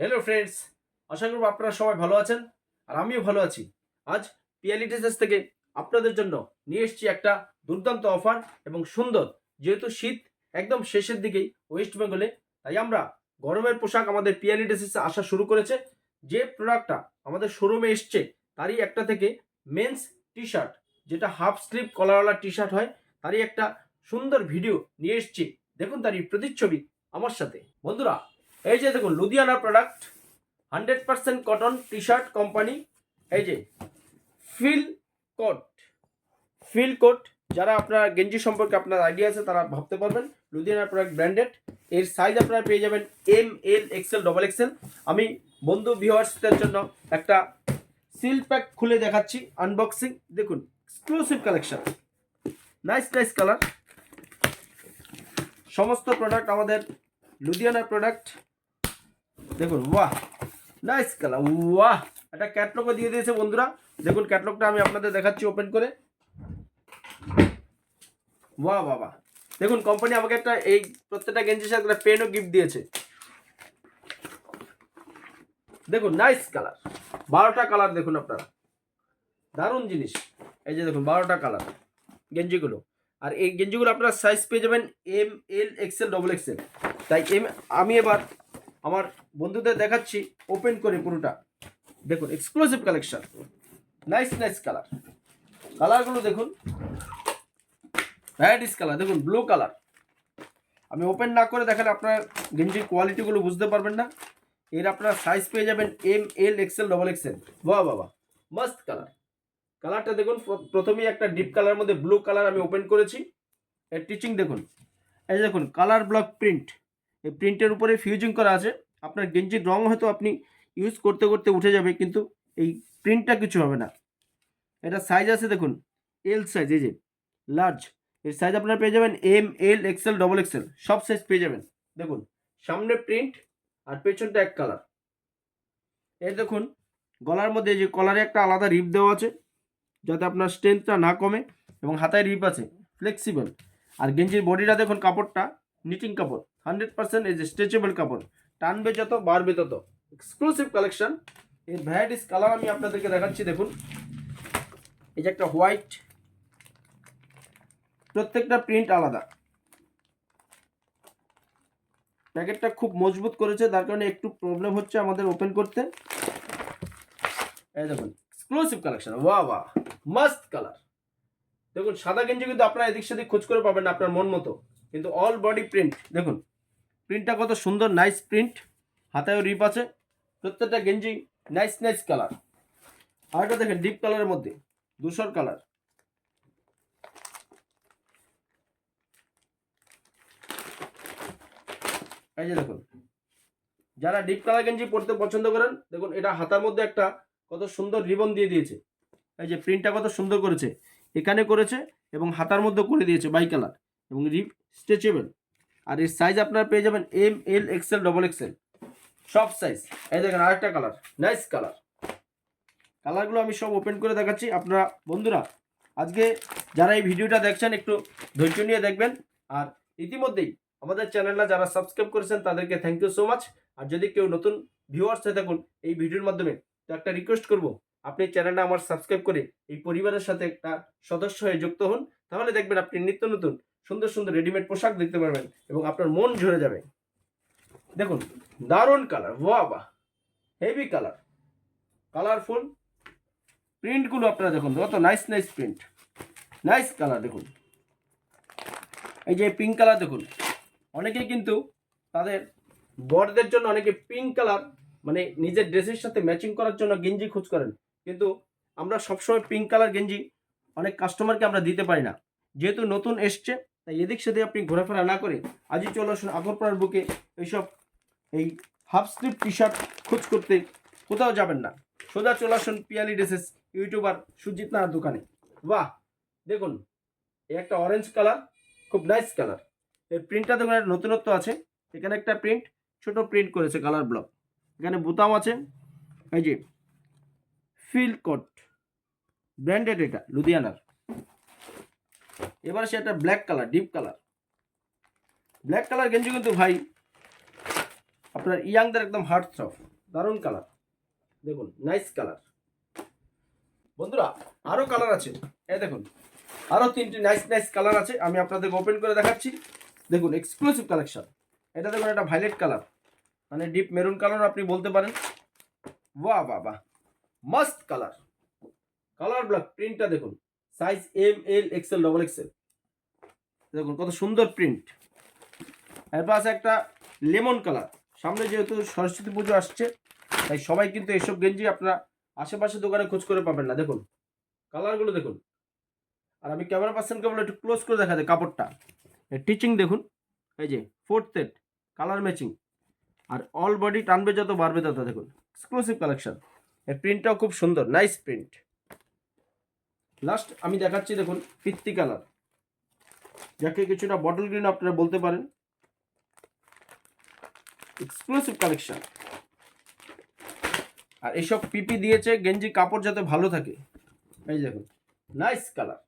Hello friends আশা করব আপনারা সবাই ভালো আছেন আর আমিও ভালো আছি। আজ পিয়ালিটেসেস থেকে আপনাদের জন্য নিয়ে এসেছি একটা দুর্দান্ত অফার এবং সুন্দর, যেহেতু শীত একদম শেষের দিকেই ওয়েস্ট বেঙ্গলে তাই আমরা গরমের পোশাক আমাদের পিয়ালিটেসেসে আসা শুরু করেছে। যে প্রোডাক্টটা আমাদের শোরুমে এসছে, তারই একটা থেকে মেন্স টি শার্ট যেটা হাফ স্লিভ কলারওয়ালা টি শার্ট হয়, তারই একটা সুন্দর ভিডিও নিয়ে এসছি। দেখুন তারই প্রতিচ্ছবি আমার সাথে। বন্ধুরা এই যে দেখুন Ludhiana product hundred percent cotton T shirt company এই যে ফিল কোট ফিল কোট যারা আপনার গেঞ্জি সম্পর্কে আপনার আইডিয়া আছে, তারা ভাবতে পারবেন লুধিয়ানা প্রোডাক্ট ব্র্যান্ডেড এর সাইজ আপনারা পেয়ে যাবেন M L XL double XL আমি বন্ধু ভিউয়ার্সদের জন্য একটা সিল প্যাক খুলে দেখাচ্ছি আনবক্সিং দেখুন exclusive collection nice nice colour সমস্ত প্রোডাক্ট আমাদের লুধিয়ানার প্রোডাক্ট দেখুন বাহ নাইস কালার ওয়াহ, একটা ক্যাটলগও দিয়ে দিয়েছে বন্ধুরা। দেখুন ক্যাটলগটা আমি আপনাদের দেখাচ্ছি ওপেন করে। বাহ বাবা। দেখুন কোম্পানি আমাকে একটা এই প্রত্যেকটা গেঞ্জির সাথে একটা পেনও গিফট দিয়েছে। দেখুন নাইস কালার বারোটা কালার দেখুন আপনারা। দারুণ জিনিস। এই যে দেখুন, বারোটা কালার গেঞ্জিগুলো। আর এই গেঞ্জিগুলো আপনারা সাইজ পেয়ে যাবেন M L XL double XL তাই এম আমি এবার আমার বন্ধুদের দেখাচ্ছি ওপেন করে পুরোটা। দেখুন exclusive collection nice nice colour কালারগুলো দেখুন। ভ্যারাইটিস কালার দেখুন ব্লু কালার আমি ওপেন না করে দেখালে আপনার গেঞ্জির কোয়ালিটিগুলো বুঝতে পারবেন না। এর আপনার সাইজ পেয়ে যাবেন M L XL double XL বাহ বাবা মস্ত কালার কালারটা দেখুন, প্র- প্রথমেই একটা ডিপ কালার মধ্যে ব্লু কালার আমি ওপেন করেছি। এর টিচিং দেখুন। এই দেখুন কালার ব্লক প্রিন্ট প্রিন্টের উপরে ফিউজিং করা আছে। আপনার গেঞ্জির রং হয়তো আপনি ইউজ করতে করতে উঠে যাবে, কিন্তু এই প্রিন্টটা কিছু হবে না। এটা সাইজ আছে দেখুন এল সাইজ এই যে লার্জ এর সাইজ আপনারা পেয়ে যাবেন M L XL double XL সব সাইজ পেয়ে যাবেন। দেখুন, সামনে প্রিন্ট আর পেছনটা এক কালার এই দেখুন, গলার মধ্যে যে কলারে একটা আলাদা রিপ দেওয়া আছে, যাতে আপনার স্ট্রেংথটা না কমে এবং হাতায় রিপ আছে ফ্লেক্সিবল আর গেঞ্জির বডিটা দেখুন, কাপড়টা নিটিং কাপড়। হান্ড্রেড পার্সেন্ট এই যে স্ট্রেচেবল কাপড়। টানবে যত, বাড়বে তত। এক্সক্লুসিভ কালেকশন এর ভ্যারাইটিস কালার আমি আপনাদেরকে দেখাচ্ছি, দেখুন। এই যে একটা হোয়াইট প্রত্যেকটা প্রিন্ট আলাদা। প্যাকেটটা খুব মজবুত করেছে, তার কারণে একটু প্রবলেম হচ্ছে আমাদের ওপেন করতে। এই দেখুন এক্সক্লুসিভ কালেকশন ওয়া ওয়া মাস্ট কালার দেখুন, সাদা গেঞ্জি কিন্তু আপনারা এদিক সেদিক খোঁজ করে পাবেন আপনার মন মতো। কিন্তু অল বডি প্রিন্ট দেখুন প্রিন্টটা কত সুন্দর নাইস প্রিন্ট হাতায়ও রিপ আছে। প্রত্যেকটা গেঞ্জি নাইস নাইস কালার আর এটা দেখেন ডিপ কালারের মধ্যে, ধূসর কালার এই যে দেখুন, যারা ডিপ কালার গেঞ্জি পরতে পছন্দ করেন, দেখুন, এটা হাতার মধ্যে একটা কত সুন্দর রিবন দিয়ে দিয়েছে। এই যে প্রিন্টটা কত সুন্দর করেছে। এখানে করেছে এবং হাতার মধ্যে করে দিয়েছে বাই কালার এবং রিপ স্ট্রেচেবল আর এর সাইজ আপনারা পেয়ে যাবেন M L XL double XL সব সাইজ এই দেখেন আরেকটা কালার নাইস কালার কালারগুলো আমি সব ওপেন করে দেখাচ্ছি। আপনারা, বন্ধুরা, আজকে যারা এই ভিডিওটা দেখছেন, একটু ধৈর্য নিয়ে দেখবেন। আর ইতিমধ্যেই আমাদের চ্যানেলটা যারা সাবস্ক্রাইব করেছেন, তাদেরকে থ্যাংক ইউ সো মাচ আর যদি কেউ নতুন ভিউয়ার্স হয়ে থাকুন, এই ভিডিওর মাধ্যমে তো একটা রিকোয়েস্ট করব, আপনি চ্যানেলটা আমার সাবস্ক্রাইব করে এই পরিবারের সাথে একটা সদস্য হয়ে যুক্ত হন। তাহলে দেখবেন আপনি নিত্য নতুন সুন্দর সুন্দর রেডিমেড পোশাক দেখতে পারবেন এবং আপনার মন ঝরে যাবে। দেখুন, দারুণ কালার বাহ হেভি কালার কালারফুল প্রিন্টগুলো আপনারা দেখুন, কত nice nice print nice colour দেখুন। এই যে পিঙ্ক কালার দেখুন, অনেকেই কিন্তু তাদের বড়দের জন্য অনেকে পিঙ্ক কালার মানে নিজের ড্রেসের সাথে ম্যাচিং করার জন্য গেঞ্জি খোঁজ করেন। কিন্তু আমরা সবসময় পিঙ্ক কালার গেঞ্জি অনেক কাস্টমারকে আমরা দিতে পারি না। যেহেতু নতুন এসছে তাই এদিক সেদিক আপনি ঘোরাফেরা না করে আজই চলে আসুন আগরপাড়ার বুকে। এইসব, এই হাফ স্লিপ টি শার্ট খোঁজ করতে কোথাও যাবেন না। সোজা চলে আসুন পিয়ালি ড্রেসেস ইউটিউবার সুজিত নাহার দোকানে। বাহ, দেখুন, এই একটা অরেঞ্জ কালার খুব নাইস কালারের প্রিন্টটা দেখুন, একটা নতুনত্ব আছে। এখানে একটা প্রিন্ট ছোট প্রিন্ট করেছে কালার ব্লক এখানে বোতাম আছে। এই যে ফিল কোট ব্র্যান্ডেড এটা, লুধিয়ানার। এবার সে একটা black colour deep colour black colour গেঞ্জি কিন্তু ভাই, আপনার ইয়াংদের একদম হার্ট থ্রফ দারুণ কালার দেখুন নাইস কালার বন্ধুরা আরও কালার আছে। এ দেখুন আরও তিনটি নাইস নাইস কালার আছে, আমি আপনাদের ওপেন করে দেখাচ্ছি। দেখুন এক্সক্লুসিভ কালেকশন এটা দেখুন একটা ভাইলেট কালার মানে ডিপ মেরুন কালার আপনি বলতে পারেন। বাহ বাহ বাহ। মাস্ট কালার কালার ব্লক প্রিন্টটা দেখুন। Size M L XL double XL. দেখুন, কত সুন্দর প্রিন্ট এরপর আছে একটা লেমন কালার। সামনে যেহেতু সরস্বতী পুজো আসছে, তাই সবাই কিন্তু এসব গেঞ্জি আপনারা আশেপাশে দোকানে খোঁজ করে পাবেন না। দেখুন, কালারগুলো দেখুন। আর আমি ক্যামেরা পার্সনকে বলে একটু ক্লোজ করে দেখা দেয় কাপড়টা টিচিং দেখুন, এই যে ফোর্থ সেট কালার ম্যাচিং আর অল বডি টানবে, যত বাড়বে তত দেখুন এক্সক্লুসিভ কালেকশন এর প্রিন্টটাও খুব সুন্দর নাইস প্রিন্ট লাস্ট আমি দেখাচ্ছি দেখুন ফিত্তি কালার। যাকে কিছুটা বটল গ্রিন আপনারা বলতে পারেন। এক্সক্লুসিভ কালেকশন আর এইসব পিপি দিয়েছে গেঞ্জি কাপড় যাতে ভালো থাকে। এই দেখুন নাইস কালার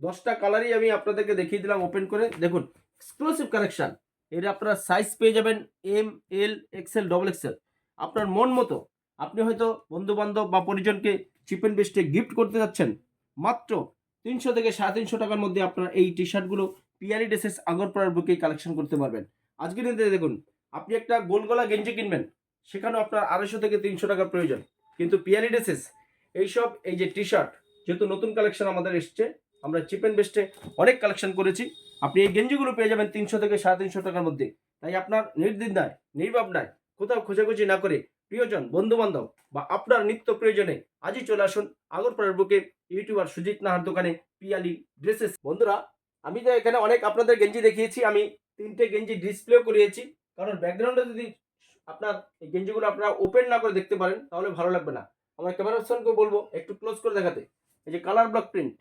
দশটা কালারই আমি আপনাদেরকে দেখিয়ে দিলাম ওপেন করে। দেখুন এক্সক্লুসিভ কালেকশন এর আপনারা সাইজ পেয়ে যাবেন M L XL double XL আপনার মন মতো আপনি হয়তো বন্ধু বান্ধব বা পরিজনকে চিপ অ্যান্ড বেস্টে গিফট করতে যাচ্ছেন। মাত্র তিনশো থেকে সাড়ে তিনশো টাকার মধ্যে আপনারা এই টি শার্টগুলো পিয়ারি ড্রেসেস আগরপাড়ার বুকেই কালেকশন করতে পারবেন। আজকের দিনে দেখুন, আপনি একটা গোলগলা গেঞ্জি কিনবেন, সেখানেও আপনার আড়াইশো থেকে তিনশো টাকার প্রয়োজন। কিন্তু পিয়ারি ড্রেসেস, এইসব, এই যে টি শার্ট যেহেতু নতুন কালেকশন আমাদের এসছে, আমরা চিপ অ্যান্ড বেস্টে অনেক কালেকশন করেছি। আপনি এই গেঞ্জিগুলো পেয়ে যাবেন তিনশো থেকে সাড়ে তিনশো টাকার মধ্যে। তাই আপনার নির্দ্বিধায়, নির্ভাবনায় কোথাও খোঁজাখুঁজি না করে প্রিয়জন বন্ধু বান্ধব বা আপনার নিত্য প্রয়োজনে আজই চলে আসুন আগরপাড়ার বুকে ইউটিউবার সুজিত নাহার দোকানে পিয়ালি ড্রেসেস বন্ধুরা, আমি তো এখানে অনেক আপনাদের গেঞ্জি দেখিয়েছি, আমি তিনটে গেঞ্জি ডিসপ্লেও করিয়েছি। কারণ ব্যাকগ্রাউন্ডে যদি আপনার এই গেঞ্জিগুলো আপনারা ওপেন না করে দেখতে পারেন, তাহলে ভালো লাগবে না। আমার ক্যামেরা পার্সনকে বলব, একটু ক্লোজ করে দেখাতে। এই যে কালার ব্লক প্রিন্ট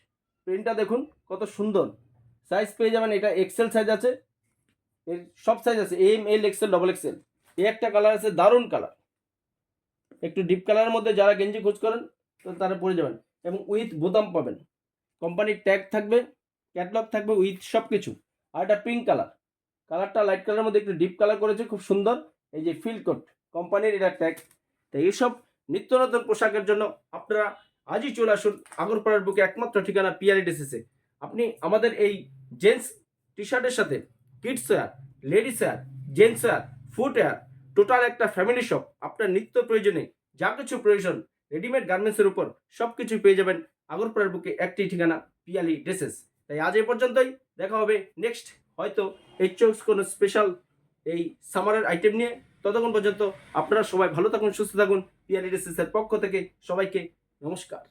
প্রিন্টটা দেখুন, কত সুন্দর। সাইজ পেয়ে যাবেন, এটা এক্সেল সাইজ আছে। এর সব সাইজ আছে M L XL double XL এই একটা কালার আছে, দারুণ কালার একটু ডিপ কালারের মধ্যে যারা গেঞ্জি খোঁজ করেন, তো তারা পরে যাবেন। এবং উইথ বোতাম পাবেন। কোম্পানির ট্যাগ থাকবে ক্যাটলগ থাকবে উইথ সব কিছু আর এটা পিঙ্ক কালার কালারটা লাইট কালারের মধ্যে একটু ডিপ কালার করেছে, খুব সুন্দর। এই যে ফিল কোট কোম্পানির এটা ট্যাগ তো এইসব নিত্য নতুন পোশাকের জন্য আপনারা আজই চলে আসুন আগরপাড়ার বুকে একমাত্র ঠিকানা পিয়ারি আপনি আমাদের এই জেন্টস টি শার্টের সাথে kids wear ladies wear gents wear footwear total একটা ফ্যামিলি শপ আপনার নিত্য প্রয়োজনে যা কিছু প্রয়োজন রেডিমেড গার্মেন্টসের উপর সব কিছু পেয়ে যাবেন আগরপাড়ার বুকে একটি ঠিকানা, পিয়ালি ড্রেসেস তাই আজ এই পর্যন্তই, দেখা হবে নেক্সট হয়তো এই চোখ কোনো স্পেশাল এই সামারের আইটেম নিয়ে। ততক্ষণ পর্যন্ত আপনারা সবাই ভালো থাকুন, সুস্থ থাকুন, পিয়ালি ড্রেসেসের পক্ষ থেকে সবাইকে নমস্কার।